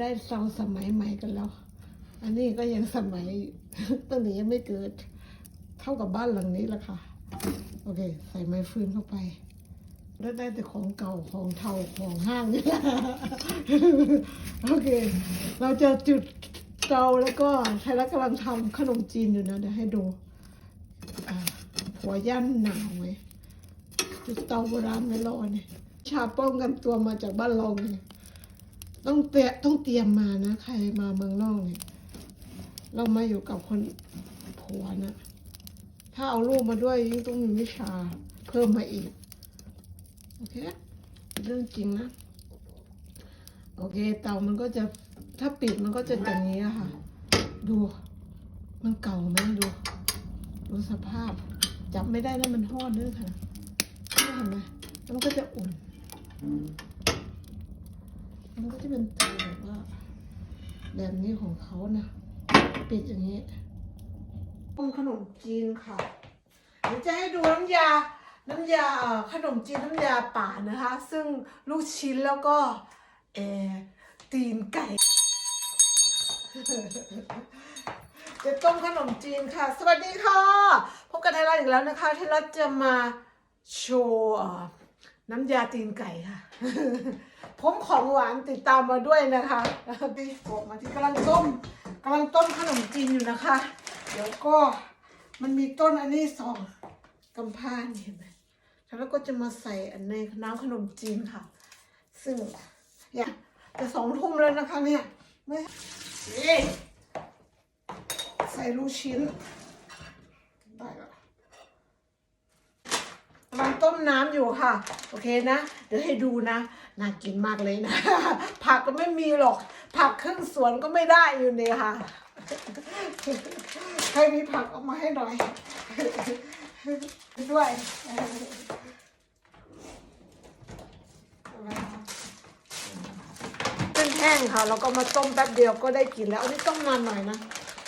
ได้เตาสมัยใหม่กันแล้ว อันนี้ก็ยังสมัยตั้งแต่ยังไม่เกิด เท่ากับบ้านหลังนี้ละค่ะ โอเค ใส่ไม้ฟืนเข้าไป แล้วได้แต่ของเก่าของเทาของห้างนี่แหละโอเค เราจะจุดเตาแล้วก็ใช้แล้วกำลังทำขนมจีนอยู่นะเดี๋ยวให้ดูหัวย่านหนาวไหมจุดเตาโบราณไว้รอเนี่ยชาป้องกันตัวมาจากบ้านเราเนี่ย ต้องเตะต้องเตรียมมานะ ใครมาเมืองนอกเนี่ย เรามาอยู่กับคนผัวนะ ถ้าเอาลูกมาด้วยยิ่งต้องมีวิชาเพิ่มมาอีก โอเค เรื่องจริงนะ โอเค เตามันก็จะถ้าปิดมันก็จะอย่างนี้ค่ะ ดู มันเก่าไหมดู ดูสภาพ จับไม่ได้แล้วมันทอดด้วยค่ะเห็นไหมแล้วมันก็จะอุ่น มันก็จะเป็นเตาแบบว่าแบบนี้ของเขานะปิดอย่างนี้ต้มขนมจีนค่ะเดี๋ยวจะให้ดูน้ำยา น้ำยาขนมจีนน้ำยาป่านะคะ ซึ่งลูกชิ้นแล้วก็เอตีนไก่ จะต้มขนมจีนค่ะ สวัสดีค่ะพบกันไทยรัฐอีกแล้วนะคะไทยรัฐจะมาโชว์น้ำยาตีนไก่ค่ะ ผมของหวานติดตามมาด้วยนะคะที่บอกมาที่กำลังต้มกำลังต้มขนมจีนอยู่นะคะ เดี๋ยวก็มันมีต้นอันนี้สองกำพร้านี่เห็นไหมแล้วก็จะมาใส่อันในน้ำขนมจีนค่ะ ซึ่งอย่าจะสองทุ่มแล้วนะคะเนี่ยไม่ใส่ลูกชิ้นได้แล้วกำลังต้ม น้ำอยู่ค่ะ โอเคนะ เดี๋ยวให้ดูนะ น่ากินมากเลยนะ ผักก็ไม่มีหรอก ผักครึ่งสวนก็ไม่ได้อยู่เนี่ยค่ะ ใครมีผักเอามาให้หน่อย ด้วยเป็นแห้งค่ะแล้วก็มาต้มแป๊บเดียวก็ได้กินแล้ว อันนี้ต้มนานหน่อยนะ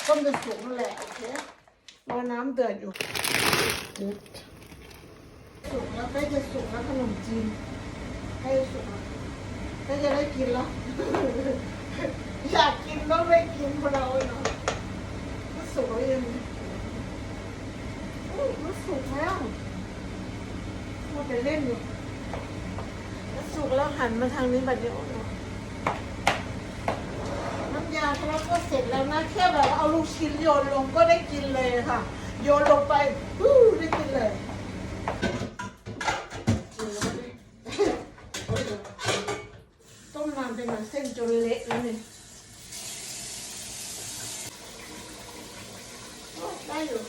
ต้มจนสุกนั่นแหละ โอเครอน้ำเดือดอยู่ สุกแล้วใกล้จะสุกแล้วขนมจีนใกล้สุกแล้วใกล้จะได้กินแล้ว อยากกินต้องได้กินพวกเราเนาะมันสุกแล้วยังอุ้ยมันสุกแล้วมัวแต่เล่นอยู่มันสุกแล้วหันมาทางนี้แบบนี้โอ้โหน้ำยาเราก็เสร็จแล้วนะแค่แบบเอาลูกชิ้นโยนลงก็ได้กินเลยค่ะ โยนลงไปฮู้ได้กินเลย ต้มนาเป็นเหมือนเส้นจนเละแล้วเนี่ยได้อยู่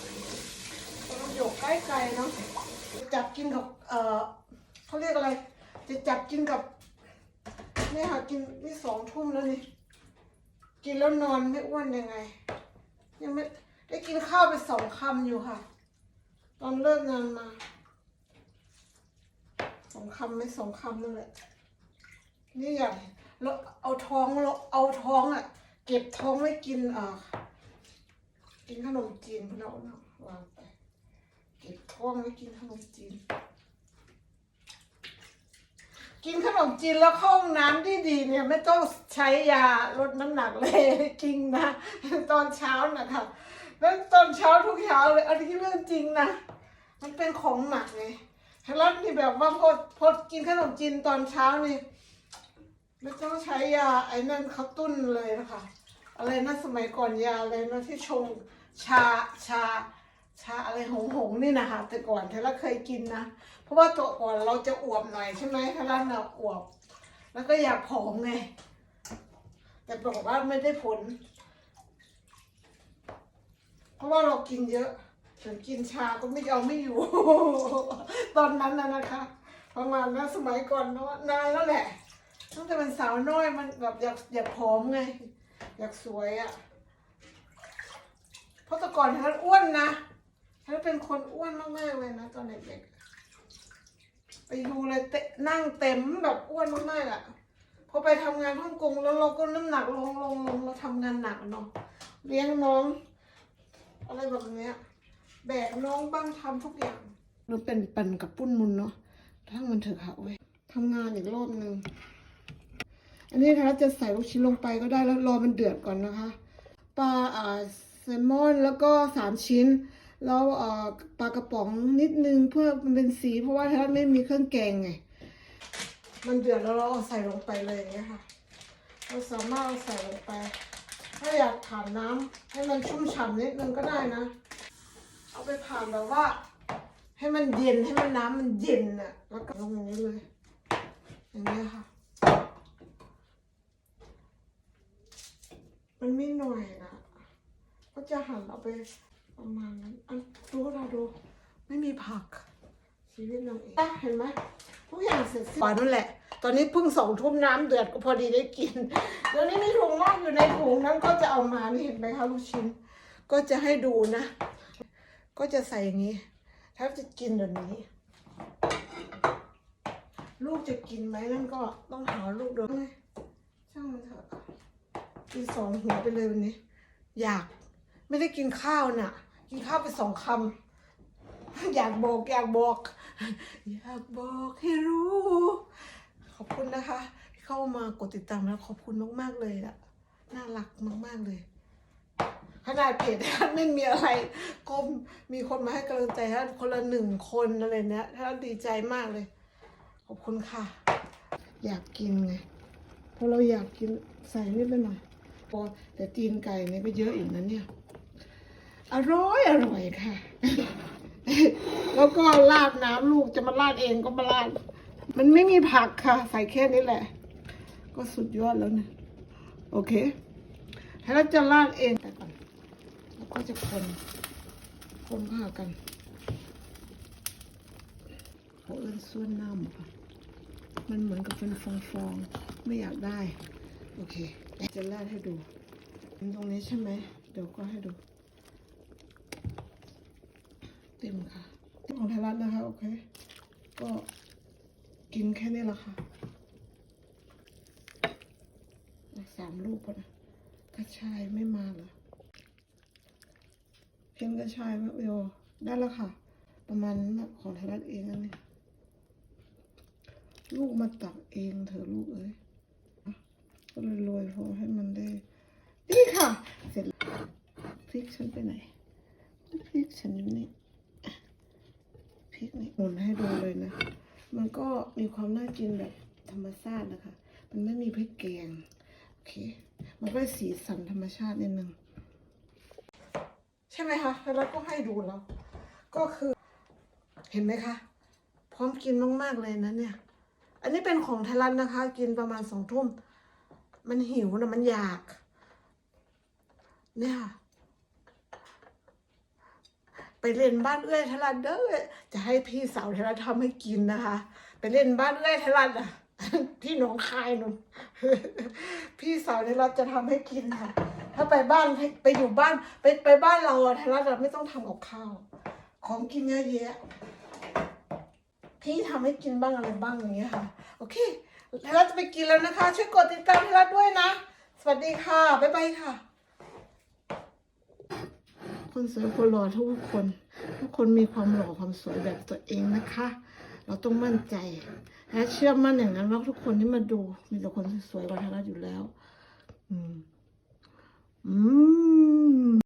เราหยกใกล้ไก่เนาะจับกินกับเอ่อเขาเรียกอะไร จะจับกินกับเนี่ยค่ะกินนี่สองทุ่มแล้วนี่กินแล้วนอนไม่อ้วนยังไง ยังไม่ได้กินข้าวไปสองคำอยู่ค่ะ ตอนเลิกงานมาสองคำไม่สองคำนั่นแหละนี่ใหญ่ แล้วเอาท้องเอาท้องอะ เก็บท้องไว้กินอ่ากินขนมจีนพวกเราเนาะวางไปเก็บท้องไว้กินขนมจีน กินขนมจีนแล้วเข้าห้องน้ำที่ดีเนี่ย ไม่ต้องใช้ยาลดน้ำหนักเลยจริงนะ ตอนเช้านะคะแล้วตอนเช้าทุกเช้าเลยอันนี้เรื่องจริงนะมันเป็นของหมักไงแล้วนี่แบบว่าพอพอกินขนมจีนตอนเช้านี่ ไม่ต้องใช้ยาไอ้นั่นเขาตุ้นเลยนะคะ อะไรนะสมัยก่อนยาอะไรนะที่ชงชาชา ชาอะไรหงหงนี่นะคะ แต่ก่อนเทล่าเคยกินนะ เพราะว่าตัวก่อนเราจะอวบหน่อยใช่ไหมเทล่าน่ะอวบ แล้วก็อยากผอมไง แต่บอกว่าไม่ได้ผล เพราะว่าเรากินเยอะถึงกินชาก็ไม่เอาไม่อยู่ ตอนนั้นนะนะคะ ประมาณนั้นสมัยก่อนเนอะนานแล้วแหละ ตั้งแต่เป็นสาวน้อยมันแบบอยากอยากผอมไง อยากสวยอะ่ะเพราะแต่ก่อนฉันอ้วนนะฉันเป็นคนอ้วนมากๆเลยนะตอนเด็กๆไปดูเลยเตะนั่งเต็มแบบอ้วนมากๆอะ่ะพอไปทำงานฮ่องกงแล้วเราก็น้ำหนักลงลงลงเราทำงานหนักเนาะเลี้ยงน้องอะไรแบบเนี้ยแบกน้องบ้างทำทุกอย่างมันเป็นปันกับปุ้นมุนเนาะทั้งมันเถอะค่ะเว้ยทำงานอีกรอบหนึ่ง อันนี้นะคะจะใส่ลูกชิ้นลงไปก็ได้แล้วรอมันเดือดก่อนนะคะปลาอ่าแซลมอนแล้วก็สามชิ้น แล้วอ่ปลากระป๋องนิดนึงเพื่อมันเป็นสี เพราะว่าถ้าไม่มีเครื่องแกงไงมันเดือดแล้วเราเอาใส่ลงไปเลยอย่างเงี้ยค่ะ เราสามารถเอาใส่ลงไป ถ้าอยากผ่านน้ำให้มันชุ่มฉ่ำนิดนึงก็ได้นะ เอาไปผ่านแบบว่า ให้มันเย็นให้มันน้ำมันเย็นน่ะแล้วก็ลงอย่างนี้เลยอย่างนี้ยค่ะ มันไม่หน่อยนะ ก็จะหั่นเอาไปประมาณนั้นอันดูเราดู ไม่มีผัก ชีวิตนางเอกเห็นไหมทุกอย่างเสร็จสิ้นป่านั่นแหละ ตอนนี้เพิ่งสองทุ่มน้ำเดือดก็พอดีได้กินแล้วนี่มีถุงงอกอยู่ในถุงนั้นก็จะเอามานี่เห็นไหมคะลูกชิ้น ก็จะให้ดูนะ ก็จะใส่อย่างนี้ถ้าจะกินเดี๋ยวนี้ ลูกจะกินไหมนั่นก็ต้องหาลูกดูไงช่างมันเถอะ กินสองหัวไปเลยวันนี้ อยากไม่ได้กินข้าวน่ะ กินข้าวไปสองคำอยากบอก อยากบอก อยากบอกให้รู้ ขอบคุณนะคะ ที่เข้ามากดติดตามแล้วขอบคุณมากๆเลยอะน่ารักมากๆเลยขนาดเพจท่านไม่มีอะไรก็มีคนมาให้กำลังใจท่านคนละหนึ่งคนอะไรเนี้ยท่านดีใจมากเลย ขอบคุณค่ะ อยากกินไงเพราะเราอยากกินใส่นิดไปหน่อย พอแต่ตีนไก่เนี่ยก็เยอะอีกนะเนี่ย อร่อยอร่อยค่ะ แล้วก็ราดน้ำลูกจะมาราดเองก็มาราด มันไม่มีผักค่ะ ใส่แค่นี้แหละ ก็สุดยอดแล้วนี่ยโอเค ให้เราจะราดเองไปก่อน แล้วก็จะคน คนข้ากันเขาเอื้นส่วนน้ำมันเหมือนกับเป็นฟองๆ ไม่อยากได้ โอเค จะราดให้ดูตรงนี้ใช่ไหม เดี๋ยวก็ให้ดู เต็มค่ะของไทยรัฐนะคะ โอเค ก็กินแค่นี้ละค่ะสามลูกพอนะกระชายไม่มาเหรอเห็นกระชายไหมโยได้แล้วค่ะ ประมาณนั้นนะของไทยรัฐเองอันนี้ลูกมาตักเองเถอะลูกเอ้ย ก็เลยโรยพอให้มันได้นี่ค่ะ เสร็จแล้วพริกฉันไปไหนพริกฉันอยู่นี่พริกนี่หมุนให้ดูเลยนะ มันก็มีความน่ากินแบบธรรมชาตินะคะ มันไม่มีพริกแกงโอเค มันก็สีสันธรรมชาตินิดนึงใช่ไหมคะแล้วก็ให้ดูแล้ว ก็คือ เห็นไหมคะ พร้อมกินมากๆเลยนะเนี่ย อันนี้เป็นของไทยรัฐนะคะ กินประมาณสองทุ่ม มันหิวนะมันอยาก เนี่ย ไปเล่นบ้านเอื้อยทรันเด้อจะให้พี่สาวทรันทำให้กินนะคะ ไปเล่นบ้านเอื้อยทรันอะที่หนองคายนุ่นพี่สาวทรันจะทำให้กินค่ะ ถ้าไปบ้านไปอยู่บ้าน ไปไปบ้านเราอะทรันอะไม่ต้องทำกับข้าว ของกินเยอะแยะพี่ทำให้กินบ้างอะไรบ้างอย่างเงี้ยค่ะ โอเค ทรันจะไปกินแล้วนะคะ ช่วยกดติดตามทรันด้วยนะ สวัสดีค่ะ บ๊ายบายค่ะ คนสวยคนหล่อทุกคน ทุกคนมีความหล่อความสวยแบบตัวเองนะคะ เราต้องมั่นใจและเชื่อมั่นอย่างนั้นว่าทุกคนที่มาดู มีแต่คนสวยกว่าทางเราอยู่แล้ว อืม อืม